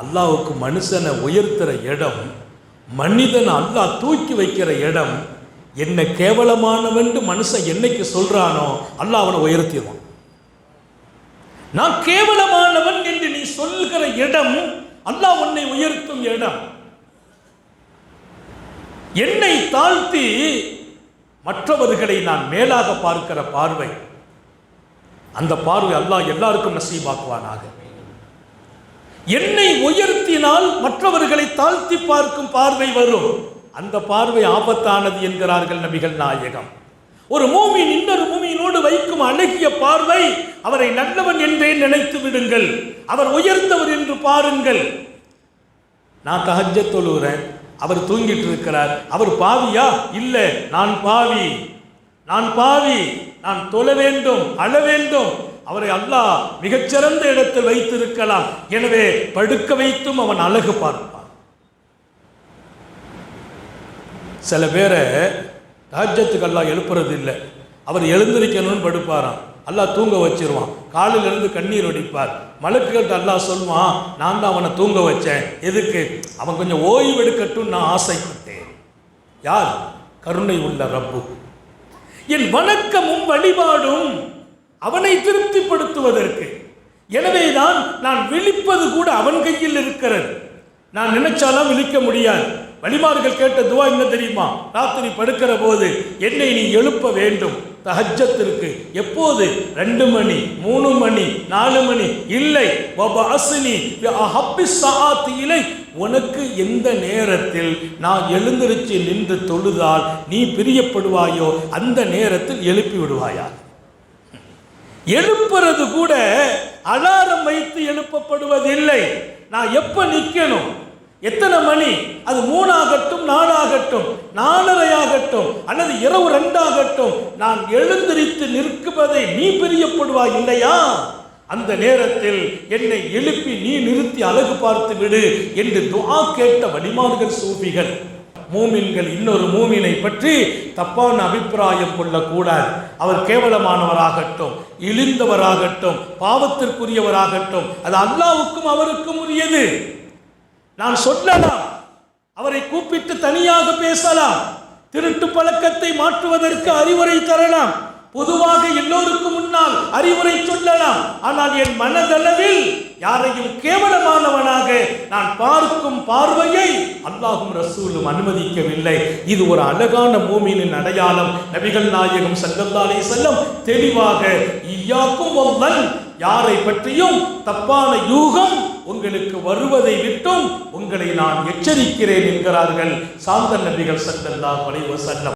அல்லாவுக்கு மனுஷனை உயர்த்துற இடம் மனிதனை அல்லாஹ் தூக்கி வைக்கிற இடம் என்ன கேவலமானவன்ட்டு மனுஷன் என்னைக்கு சொல்றானோ அல்லாஹ் அவனை உயர்த்திடுவான். நான் கேவலமானவன் என்று நீ சொல்கிற இடம் அல்லாஹ் உன்னை உயர்த்தும் இடம். என்னை தாழ்த்தி மற்றவர்களை நான் மேலாக பார்க்கிற பார்வை அந்த பார்வை அல்லாஹ் எல்லாருக்கும் நசீபாக்குவானாக. என்னை உயர்த்தினால் மற்றவர்களை தாழ்த்தி பார்க்கும் பார்வை வரும். அந்த பார்வை ஆபத்தானது என்கிறார்கள் நபிகள் நாயகம். ஒரு மூமியின் இன்னொரு மூமியினோடு வைக்கும் அழகிய பார்வை அவரை நல்லவன் என்றே நினைத்து விடுங்கள். அவர் உயர்ந்தவர் என்று பாருங்கள். நான் தகஜ தொழுகிறேன் அவர் தூங்கிட்டு இருக்கிறார். அவர் பாவியா? இல்லை நான் பாவி. நான் பாவி. நான் தொழ வேண்டும் அழ வேண்டும். அவரை அல்லாஹ் மிகச்சிறந்த இடத்தில் வைத்திருக்கலாம். எனவே படுக்க வைத்தும் அவன் அழகு பார்ப்பான். சில பேரை ராஜ்யத்துக்கு அல்லாஹ் எழுப்புறது இல்லை. அவர் எழுந்திருக்கணும்னு படுப்பாராம். அல்லாஹ் தூங்க வச்சிருவான். காலில் இருந்து கண்ணீர் வடிப்பார். மலக்குகள்கிட்ட அல்லாஹ் சொல்லுவான் நான் தான் அவனை தூங்க வச்சேன். எதுக்கு? அவன் கொஞ்சம் ஓய்வு எடுக்கட்டும் நான் ஆசைப்பட்டேன். யார்? கருணை உள்ள ரப்பு. என் வணக்கமும் வழிபாடும் அவனை திருப்திப்படுத்துவதற்கு. எனவேதான் நான் விழிப்பது கூட அவன் கையில் இருக்கிறது. நான் நினைச்சாலும் விழிக்க முடியாது. வழிமார்கள் கேட்ட துவா என்ன தெரியுமா? ராத்திரி படுக்கிற போது என்னை நீ எழுப்ப வேண்டும். தஹஜத்திற்கு எப்போது? ரெண்டு மணி மூணு மணி நாலு மணி. இல்லை. வபாசினி இலை. உனக்கு எந்த நேரத்தில் நான் எழுந்திருச்சு நின்று தொழுதால் நீ பிரியப்படுவாயோ அந்த நேரத்தில் எழுப்பி விடுவாயா? எழுப்புறது கூட அலாரம் வைத்து எழுப்பப்படுவதில்லை. நான் எப்ப நிற்கணும் எத்தனை மணி? அது மூணாகட்டும் நாலாகட்டும் நாலரை ஆகட்டும் அல்லது இரவு ரெண்டாகட்டும். நான் எழுந்திரித்து நிற்குவதை நீ பிரியப்படுவாய் இல்லையா? அந்த நேரத்தில் என்னை எழுப்பி நீ நிறுத்தி அழகு பார்த்து விடு என்று துவா கேட்ட வழிமார்கள் சூபிகள். மூமின்கள் இன்னொரு மூமினை பற்றி தப்பான அபிப்பிராயம் கொள்ளக்கூடாது. அவர் கேவலமானவராகட்டும் இழிந்தவராகட்டும் பாவத்திற்குரியவராகட்டும் அது அல்லாவுக்கும் அவருக்கும் உரியது. நான் சொல்லலாம் அவரை கூப்பிட்டு தனியாக பேசலாம் திருட்டு பழக்கத்தை மாற்றுவதற்கு அறிவுரை தரலாம். பொதுவாக எல்லோருக்கும் முன்னால் அறிவுரை சொல்லலாம் ஆனால் என் மனதளவில் யாரையும் கேவலமானவனாக நான் பார்க்கும் பார்வையை அல்லாஹும் ரசூலும் அனுமதிக்கவில்லை. இது ஒரு அழகான பூமியின் அடையாளம். நபிகள் நாயகம் சல்லல்லாலே செல்லம் தெளிவாக ஈயாக்கும் ஒவ்வன் யாரை பற்றியும் தப்பான யூகம் உங்களுக்கு வருவதை விட்டும் உங்களை நான் எச்சரிக்கிறேன் என்கிறார்கள் சாந்த நபிகள் சல்லல்லாஹு வலைவ செல்லம்